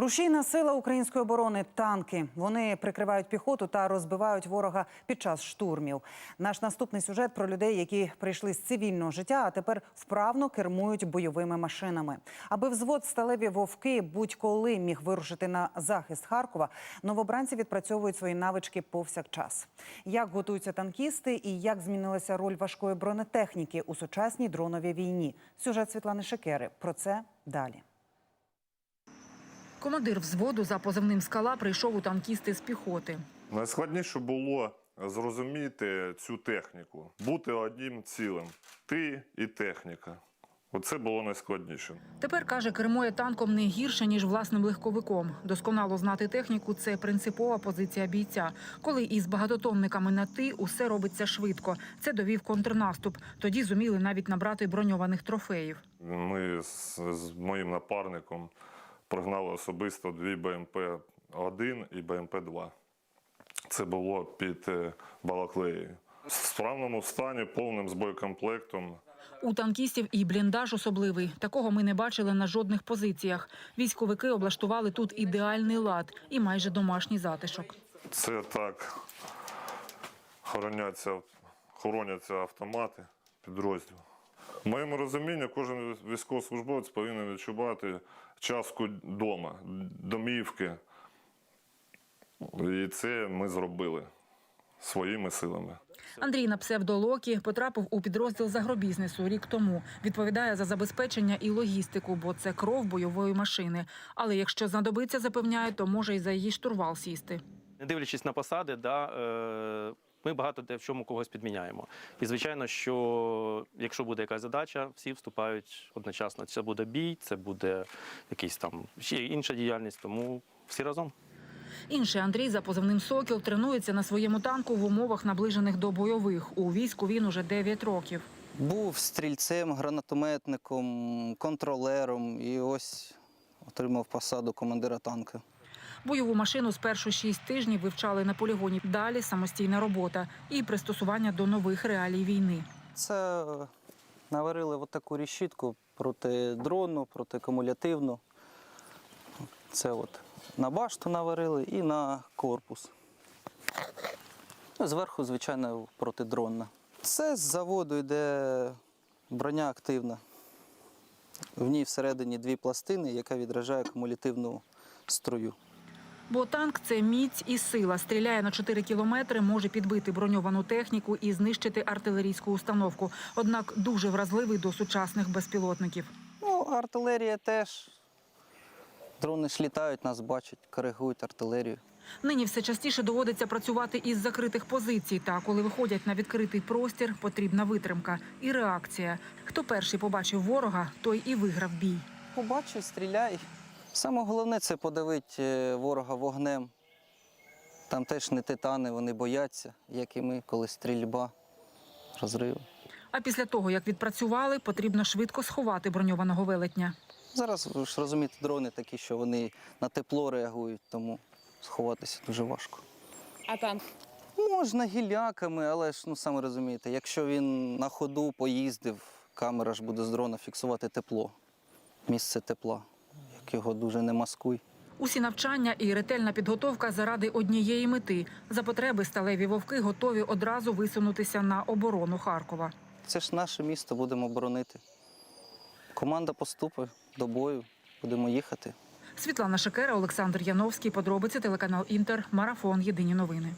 Рушійна сила української оборони танки. Вони прикривають піхоту та розбивають ворога під час штурмів. Наш наступний сюжет про людей, які прийшли з цивільного життя, а тепер вправно кермують бойовими машинами. Аби взвод сталеві вовки будь-коли міг вирушити на захист Харкова. Новобранці відпрацьовують свої навички повсякчас. Як готуються танкісти і як змінилася роль важкої бронетехніки у сучасній дроновій війні? Сюжет Світлани Шекери. Про це далі. Командир взводу за позивним скала прийшов у танкісти з піхоти. Найскладніше було зрозуміти цю техніку, бути одним цілим. Ти і техніка. Оце було найскладніше. Тепер каже, кермує танком не гірше ніж власним легковиком. Досконало знати техніку це принципова позиція бійця. Коли із багатотонниками на ти усе робиться швидко. Це довів контрнаступ. Тоді зуміли навіть набрати броньованих трофеїв. Ми з, з моїм напарником прогнали особисто дві БМП-1 і БМП-2. Це було під е, Балаклеєю. В справному стані, повним з боєкомплектом. У танкістів і бліндаж особливий. Такого ми не бачили на жодних позиціях. Військовики облаштували тут ідеальний лад і майже домашній затишок. Це так хороняться, хороняться автомати підрозділу. В моєму розумінні, кожен військовослужбовець повинен відчувати частку дома, домівки. І це ми зробили своїми силами. Андрій на псевдолокі потрапив у підрозділ загробізнесу рік тому. Відповідає за забезпечення і логістику, бо це кров бойової машини. Але якщо знадобиться, запевняє, то може і за її штурвал сісти. Не дивлячись на посади, да, е, ми багато де в чому когось підміняємо. І звичайно, що якщо буде якась задача, всі вступають одночасно. Це буде бій, це буде якийсь там ще інша діяльність, тому всі разом. Інший Андрій за позивним Сокіл тренується на своєму танку в умовах наближених до бойових. У війську він уже 9 років. Був стрільцем, гранатометником, контролером і ось отримав посаду командира танка. Бойову машину спершу 6 тижнів вивчали на полігоні. Далі самостійна робота і пристосування до нових реалій війни. Це наварили от таку решітку проти дрону, проти кумулятивну. Це от на башту наварили і на корпус. Ну, Зверху, звичайно, протидронна. Це з заводу йде броня активна. В ній всередині дві пластини, яка відражає кумулятивну струю. Бо танк це міць і сила. Стріляє на 4 кілометри, може підбити броньовану техніку і знищити артилерійську установку. Однак дуже вразливий до сучасних безпілотників. Ну, артилерія теж. Дрони ж літають, нас бачать, коригують артилерію. Нині все частіше доводиться працювати із закритих позицій. Та коли виходять на відкритий простір, потрібна витримка і реакція. Хто перший побачив ворога, той і виграв бій. Побачив, стріляй. Саме головне це подавити ворога вогнем. Там теж не титани, вони бояться, як і ми, коли стрільба, розриви. А після того, як відпрацювали, потрібно швидко сховати броньованого велетня. Зараз ви ж розумієте, дрони такі, що вони на тепло реагують, тому сховатися дуже важко. А танк? Можна гіляками, але ж ну саме розумієте, якщо він на ходу поїздив, камера ж буде з дрона фіксувати тепло, місце тепла, його дуже не маскуй. Усі навчання і ретельна підготовка заради однієї мети. За потреби сталеві вовки готові одразу висунутися на оборону Харкова. Це ж наше місто, будемо боронити. Команда поступить до бою, будемо їхати. Світлана Шекера, Олександр Яновський. Подробиці телеканал Інтер. Марафон. Єдині новини.